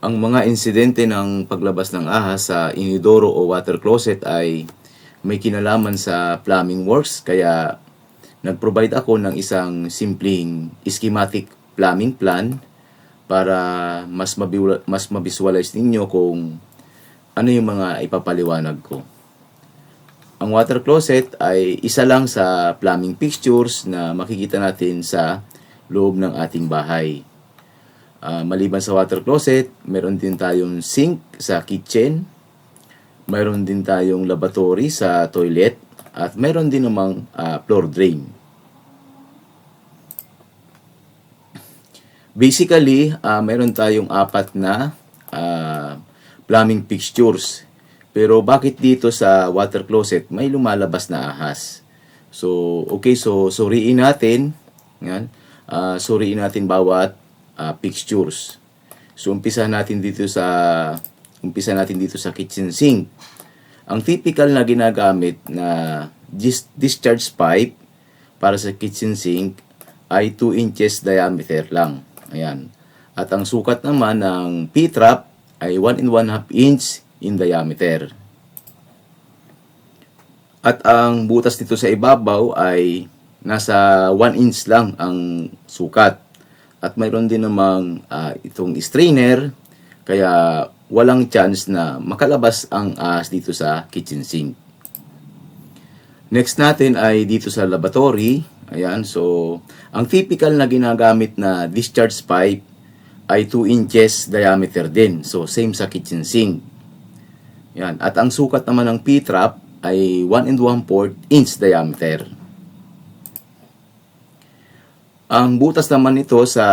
Ang mga insidente ng paglabas ng ahas sa inidoro o water closet ay may kinalaman sa plumbing works kaya nag-provide ako ng isang simpleng schematic plumbing plan para mas mabiwala, mas mabisualize ninyo kung ano yung mga ipapaliwanag ko. Ang water closet ay isa lang sa plumbing fixtures na makikita natin sa loob ng ating bahay. Ah, maliban sa water closet, meron din tayong sink sa kitchen, meron din tayong lavatory sa toilet, at meron din namang ah, floor drain. Basically, ah, meron tayong apat na ah, plumbing fixtures. Pero bakit dito sa water closet may lumalabas na ahas? So, okay, so suriin natin. Yan. Ah, suriin natin bawat ah, fixtures. So, umpisa natin dito sa umpisa natin dito sa kitchen sink. Ang typical na ginagamit na dis- discharge pipe para sa kitchen sink ay 2 inches diameter lang. Ayan. At ang sukat naman ng P-trap ay 1 and 1 half inch in diameter. At ang butas nito sa ibabaw ay nasa 1 inch lang ang sukat. At mayroon din namang ah, itong strainer kaya walang chance na makalabas ang ahas dito sa kitchen sink. Next natin ay dito sa lavatory. Ayan, so ang typical na ginagamit na discharge pipe ay 2 inches diameter din. So same sa kitchen sink. Yan. At ang sukat naman ng P-trap ay 1 and 1 4 inch diameter. Ang butas naman nito sa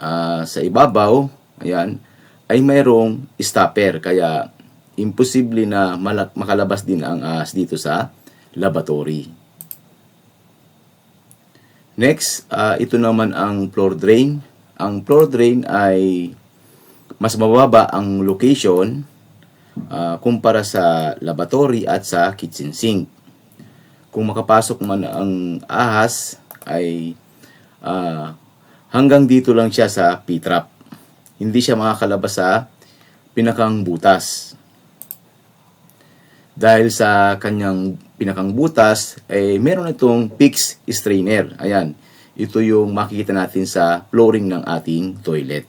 ah, sa ibabaw, ayan, ay mayroong stopper kaya imposible na makalabas din ang ahas dito sa lavatory. Next, ah, ito naman ang floor drain. Ang floor drain ay mas mababa ang location ah, kumpara sa lavatory at sa kitchen sink. Kung makapasok man ang ahas ay ah, hanggang dito lang siya sa P-trap. Hindi siya makakalabas sa pinakang butas. Dahil sa kanyang pinakang butas, eh, meron itong fixed strainer. Ayan, ito yung makikita natin sa flooring ng ating toilet.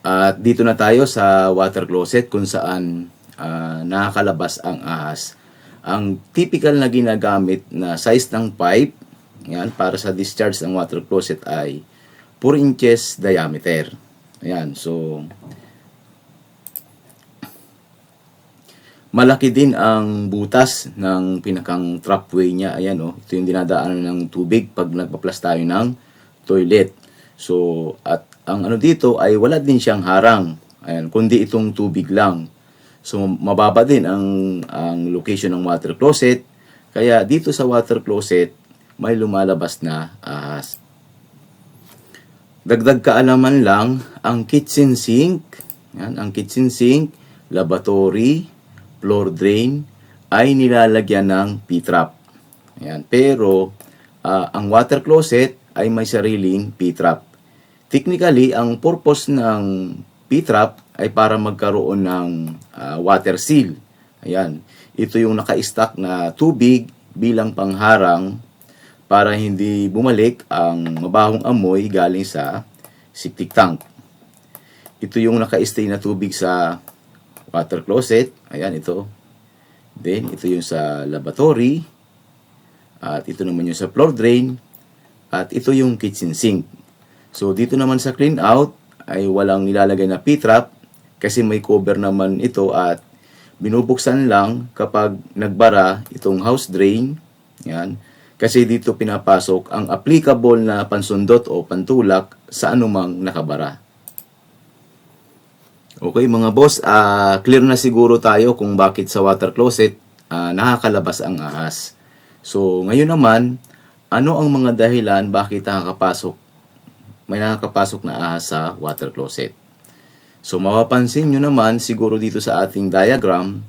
At dito na tayo sa water closet kung saan ah, nakakalabas ang ahas. Ang typical na ginagamit na size ng pipe yan, para sa discharge ng water closet ay 4 inches diameter. Ayan, so malaki din ang butas ng pinakang trapway niya. Ayan, oh, ito yung dinadaanan ng tubig pag nagpa-plus tayo ng toilet. So, at ang ano dito ay wala din siyang harang. Ayan, kundi itong tubig lang. So, mababa din ang, ang location ng water closet. Kaya dito sa water closet, may lumalabas na ahas. Dagdag kaalaman lang, ang kitchen sink, yan, ang kitchen sink, lavatory, floor drain, ay nilalagyan ng P-trap. Yan. Pero, ah, ang water closet ay may sariling P-trap. Technically, ang purpose ng P-trap ay para magkaroon ng ah, water seal. Ayan. Ito yung naka-stack na tubig bilang pangharang para hindi bumalik ang mabahong amoy galing sa septic tank. Ito yung naka-stay na tubig sa water closet. Ayan, ito. Then, ito yung sa lavatory. At ito naman yung sa floor drain. At ito yung kitchen sink. So, dito naman sa clean out ay walang nilalagay na P-trap kasi may cover naman ito at binubuksan lang kapag nagbara itong house drain. Yan. Kasi dito pinapasok ang applicable na pansundot o pantulak sa anumang nakabara. Okay mga boss, ah, clear na siguro tayo kung bakit sa water closet ah, nakakalabas ang ahas. So ngayon naman, ano ang mga dahilan bakit nakakapasok may nakakapasok na ahas sa water closet? So mapapansin nyo naman siguro dito sa ating diagram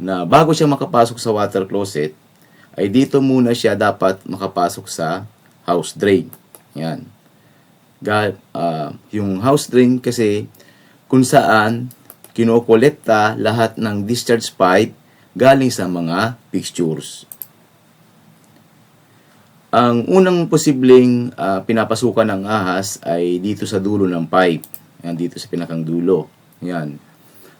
na bago siya makapasok sa water closet, ay dito muna siya dapat makapasok sa house drain. Yan. Ga, ah, yung house drain kasi kung saan kinokolekta lahat ng discharge pipe galing sa mga fixtures. Ang unang posibleng ah, pinapasukan ng ahas ay dito sa dulo ng pipe. Yan, dito sa pinakang dulo. Yan.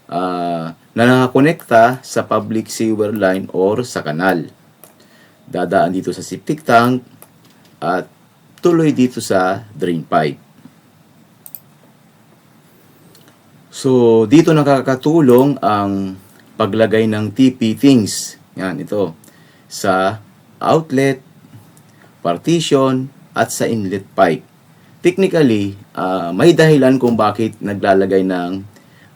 Ah, na nakakonekta sa public sewer line or sa kanal. Dadaan dito sa septic tank at tuloy dito sa drain pipe. So, dito nakakatulong ang paglagay ng TP things. Yan, ito. Sa outlet, partition, at sa inlet pipe. Technically, ah, may dahilan kung bakit naglalagay ng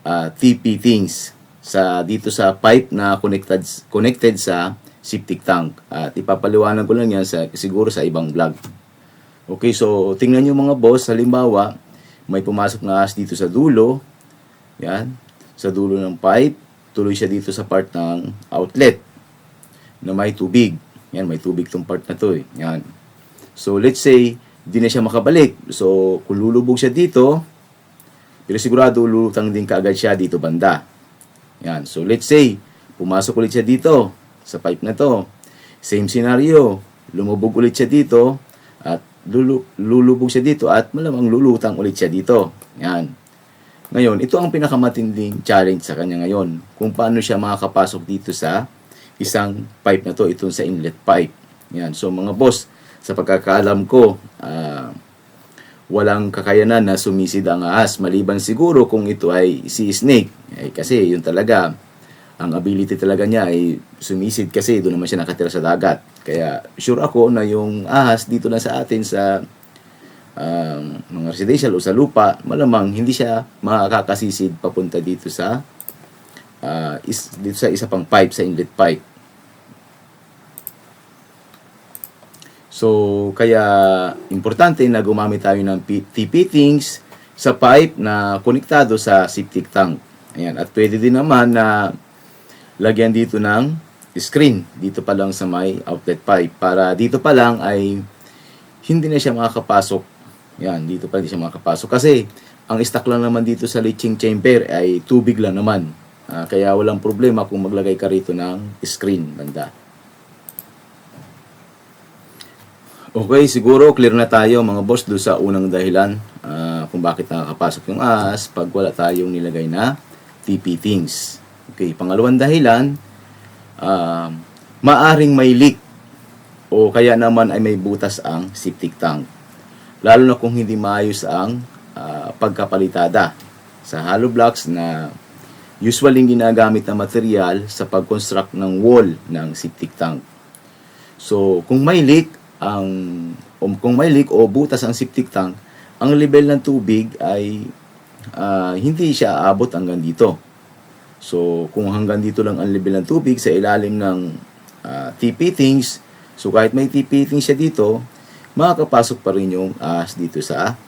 ah, TP things sa dito sa pipe na connected connected sa septic tank. At ipapaliwanag ko lang yan sa siguro sa ibang vlog. Okay, so tingnan nyo mga boss, halimbawa, may pumasok na ahas dito sa dulo, yan, sa dulo ng pipe, tuloy siya dito sa part ng outlet na may tubig. Yan, may tubig tong part na to eh. Yan. So, let's say, di na siya makabalik. So, kung lulubog siya dito, pero sigurado lulutang din kaagad siya dito banda. Yan. So, let's say, pumasok ulit siya dito sa pipe na to. Same scenario. Lumubog ulit siya dito at lulu- lulubog siya dito at malamang lulutang ulit siya dito. Yan. Ngayon, ito ang pinakamatinding challenge sa kanya ngayon. Kung paano siya makakapasok dito sa isang pipe na to, itong sa inlet pipe. Yan. So mga boss, sa pagkakaalam ko, ah, walang kakayanan na sumisid ang ahas maliban siguro kung ito ay si snake. Eh, kasi yun talaga, ang ability talaga niya ay sumisid kasi doon naman siya nakatira sa dagat. Kaya sure ako na yung ahas dito na sa atin sa um, mga residential o sa lupa, malamang hindi siya makakasisid papunta dito sa ah, is, dito sa isa pang pipe, sa inlet pipe. So, kaya importante na gumamit tayo ng TP fittings sa pipe na konektado sa septic tank. Ayan. At pwede din naman na lagyan dito ng screen dito pa lang sa may outlet pipe para dito pa lang ay hindi na siya makakapasok. Yan, dito pa hindi siya makakapasok. Kasi ang stock lang naman dito sa leaching chamber ay tubig lang naman. Ah, kaya walang problema kung maglagay ka rito ng screen banda. Okay, siguro clear na tayo mga boss do sa unang dahilan ah, kung bakit nakakapasok yung ahas pag wala tayong nilagay na TP things. Okay, pangalawang dahilan, ah, maaring may leak o kaya naman ay may butas ang septic tank. Lalo na kung hindi maayos ang ah, pagkapalitada sa hollow blocks na usually ginagamit na material sa pag-construct ng wall ng septic tank. So, kung may leak, ang um, kung may leak o butas ang septic tank, ang level ng tubig ay ah, hindi siya aabot hanggang dito. So, kung hanggang dito lang ang level ng tubig sa ilalim ng ah, TP things, so kahit may TP things siya dito, makakapasok pa rin yung ahas dito sa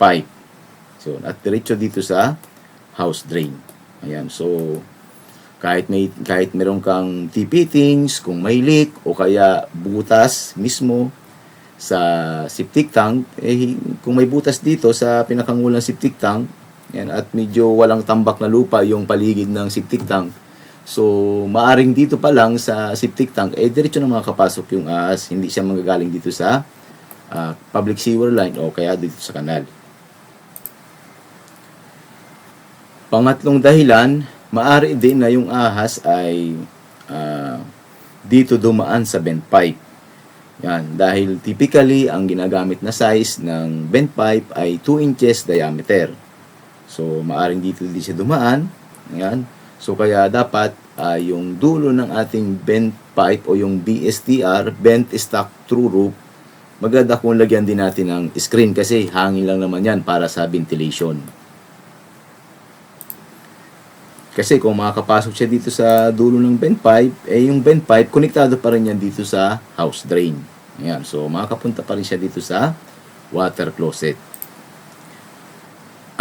pipe. So, at diretso dito sa house drain. Ayan, so kahit may kahit meron kang TP things, kung may leak o kaya butas mismo sa septic tank, eh kung may butas dito sa pinakangulang septic tank, yan at medyo walang tambak na lupa yung paligid ng septic tank. So, maaring dito pa lang sa septic tank, eh diretso na makakapasok yung ahas, hindi siya manggagaling dito sa ah, public sewer line o kaya dito sa kanal. Pangatlong dahilan, maari din na yung ahas ay ah, dito dumaan sa vent pipe. Yan, dahil typically ang ginagamit na size ng vent pipe ay 2 inches diameter. So, maaring dito din siya dumaan. Yan. So, kaya dapat ah, yung dulo ng ating vent pipe o yung BSTR, vent stock through roof, maganda kung lagyan din natin ng screen kasi hangin lang naman yan para sa ventilation. Kasi kung makakapasok siya dito sa dulo ng vent pipe, eh yung vent pipe, konektado pa rin yan dito sa house drain. Ayan, so makakapunta pa rin siya dito sa water closet.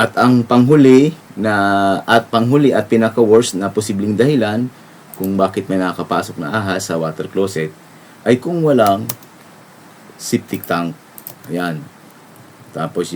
At ang panghuli na at panghuli at pinaka-worst na posibleng dahilan kung bakit may nakakapasok na ahas sa water closet ay kung walang septic tank. Ayan. Tapos